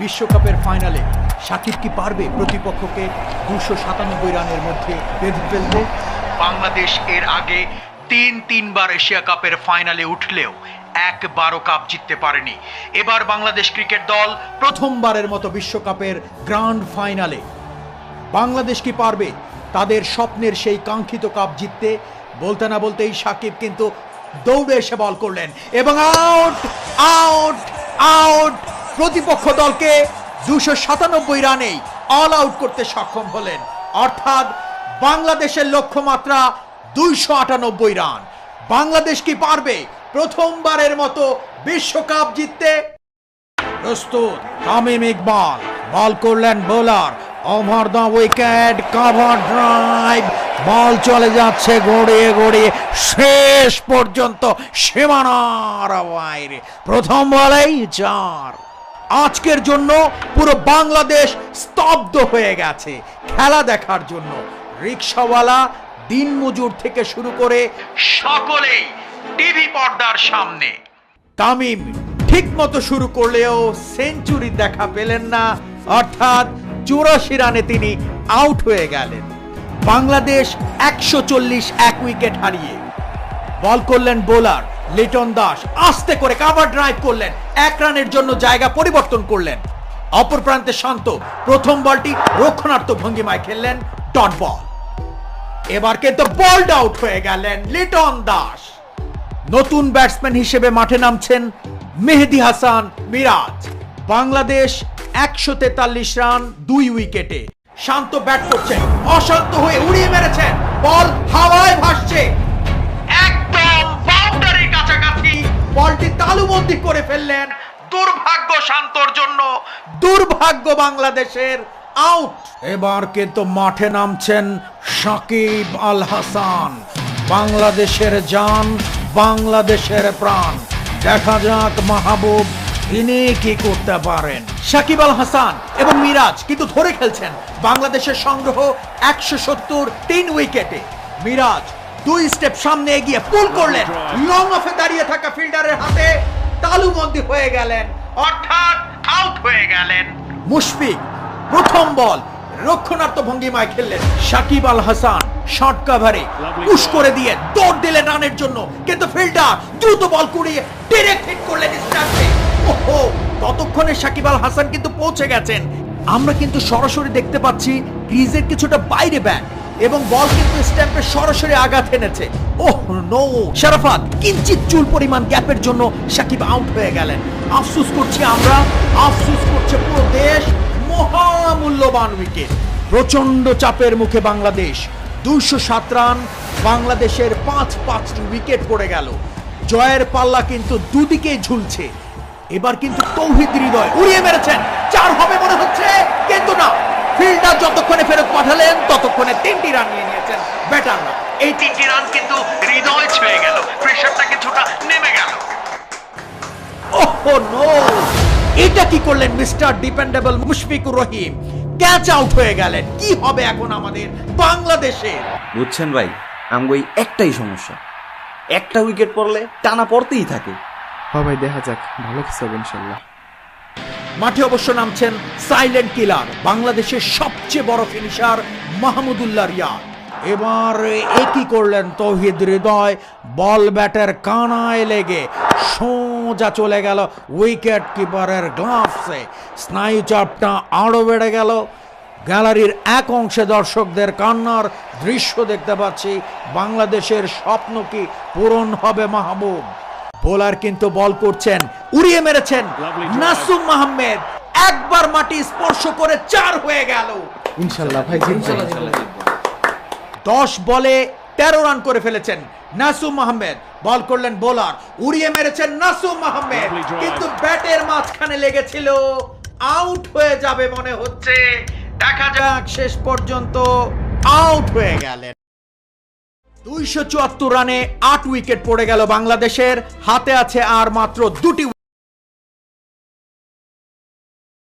বিশ্বকাপের ফাইনালে সাকিব কি পারবে? প্রতিপক্ষকে দুশো সাতানব্বই রানের মধ্যে বেঁধে ফেলতে বাংলাদেশ এর আগে তিন তিনবার এশিয়া কাপের ফাইনালে উঠলেও একবারও কাপ জিততে পারেনি। এবার বাংলাদেশ ক্রিকেট দল প্রথমবারের মতো বিশ্বকাপের গ্রান্ড ফাইনালে। বাংলাদেশ কি পারবে? তাদের স্বপ্নের সেই কাঙ্ক্ষিত কাপ জিততে বলতে না বলতেই সাকিব কিন্তু দৌড়ে এসে বল করলেন। এবং আউট আউট আউট প্রতিপক্ষ দলকে দুশো সাতানব্বই রানেই অল আউট করতে সক্ষম হলেন। অর্থাৎ বাংলাদেশের লক্ষ্যমাত্রা দুইশো আটানব্বই রান। বাংলাদেশ কি পারবে প্রথমবারের মতো বিশ্বকাপ জিততে? প্রস্তুত, তামিম ইকবাল। বল করলেন bowler. Over the wicket cover drive ball চলে যাচ্ছে গড়িয়ে গড়িয়ে। শেষ পর্যন্ত সীমানার বাইরে। প্রথম বলেই চার। আজকের জন্য পুরো বাংলাদেশ স্তব্ধ হয়ে গেছে। খেলা দেখার জন্য। রিক্সাওয়ালা দিনমজুর থেকে শুরু করে সকলেই টিভি পর্দার সামনে। তামিম ঠিক মতো শুরু করলেও সেঞ্চুরি দেখা পেলেন না। অর্থাৎ চুরাশি রানে তিনি আউট হয়ে গেলেন। বাংলাদেশ একশো চল্লিশ এক উইকেট হারিয়ে। বল করলেন বোলার লিটন দাস আস্তে করে কাভার ড্রাইভ করলেন। এক রানের জন্য জায়গা পরিবর্তন করলেন। অপর প্রান্তে শান্ত, প্রথম বলটি রক্ষণার্থ ভঙ্গিমায় খেললেন ডট বল। এবার কিন্তু বল্ড আউট হয়ে গেলেন লিটন দাস। নতুন ব্যাটসম্যান হিসেবে মাঠে নামছেন মেহেদি হাসান মিরাজ। বাংলাদেশ একশো তেতাল্লিশ রান, দুই উইকেটে। শান্ত ব্যাট করছেন, অশান্ত হয়ে উড়িয়ে মেরেছেন। বল হাওয়ায় ভাসছে। বলটি করে ফেললেন দুর্ভাগ্য শান্তর জন্য। দুর্ভাগ্য বাংলাদেশের আউট এবার কিন্তু মাঠে নামছেন সাকিব আল হাসান। বাংলাদেশের জান বাংলাদেশের প্রাণ। দেখা যাক মাহবুব তিনি কি করতে পারেন। সাকিব আল হাসান এবং মিরাজ কিন্তু ধরে খেলছেন বাংলাদেশের সংগ্রহ একশো সত্তর তিন উইকেটে। মিরাজ দুই স্টেপ সামনে এগিয়ে পুল করলেন। লং অফে দাঁড়িয়ে থাকা ফিল্ডারের হাতে তালুবন্দি হয়ে গেলেন। অর্থাৎ আউট হয়ে গেলেন। মুশফিক প্রথম বল। রক্ষণার্থ ভঙ্গিমায় খেললেন সাকিব আল হাসান। শর্ট কাভারে পুশ করে দিয়ে দৌড় দিলেন রানের জন্য। কিন্তু ফিল্ডার দ্রুত বল কুড়িয়ে ডিরেক্ট হিট করলেন স্ট্যাম্পে ওহো ততক্ষণে সাকিব আল হাসান কিন্তু পৌঁছে গেছেন। আমরা কিন্তু সরাসরি দেখতে পাচ্ছি ক্রিজের কিছুটা বাইরে ব্যাট এবং বল কিন্তু স্ট্যাম্পে সরাসরি আঘাত এনেছে। ওহ নো শারাফাত, কিঞ্চিত চুল পরিমাণ গ্যাপের জন্য সাকিব আউট হয়ে গেলেন। আফসোস করছি আমরা, আফসোস করছে পুরো দেশ, মহামূল্যবান উইকেট প্রচণ্ড চাপের মুখে বাংলাদেশ, দুইশো সাত রান, বাংলাদেশের পাঁচ পাঁচটি উইকেট পড়ে গেল। জয়ের পাল্লা কিন্তু দুদিকেই ঝুলছে। এবার কিন্তু তৌহিদ হৃদয় উড়িয়ে মেরেছেন। চার হবে মনে হচ্ছে কিন্তু না ফিল্ডার যতক্ষণে ফেরত পাঠালেন ততক্ষণে তিনটি রান নিয়ে নিয়েছেন ব্যাটাররা এই তিনটি রান কিন্তু হৃদয় ছুঁয়ে গেল। প্রেশারটা কিছুটা নেমে গেল। ওহো নো এটা কি করলেন mister dependable Mushfiqur Rahim? Catch out হয়ে গেলেন। কি হবে এখন আমাদের বাংলাদেশে? বুঝছেন ভাই আমগো এই একটাই সমস্যা। একটা উইকেট পড়লে টানা পড়তেই থাকে। হ্যাঁ ভাই দেখা যাক। ভালো কিছু হবে ইনশাল্লাহ। মাঠে অবশ্য নামছেন সাইলেন্ট কিলার বাংলাদেশের সবচেয়ে বড় ফিনিশার মাহমুদুল্লাহ রিয়াদ। এবার একই করলেন তৌহিদ হৃদয়? বল ব্যাটের কানায় লেগে সোজা চলে গেল উইকেট কিপারের গ্লাভসে স্নায়ু চাপটা আরও বেড়ে গেল। গ্যালারির এক অংশে দর্শকদের কান্নার দৃশ্য দেখতে পাচ্ছি। বাংলাদেশের স্বপ্ন কি পূরণ হবে মাহবুব বোলার কিন্তু বল করছেন উড়িয়ে মেরেছেন নাসুম আহমেদ একবার মাটি স্পর্শ করে চার হয়ে গেল। ইনশাল্লাহ ভাই দশ বলে তেরো রান করে ফেলেছেন নাসুম আহমেদ বল করলেন বোলার। উড়িয়ে মেরেছেন নাসুম আহমেদ কিন্তু ব্যাটের মাঝখানে লেগেছিল। আউট হয়ে যাবে মনে হচ্ছে। দেখা যাক শেষ পর্যন্ত আউট হয়ে গেলেন। দুইশো চুয়াত্তর রানে আট উইকেট পড়ে গেল বাংলাদেশের। হাতে আছে আর মাত্র দুটি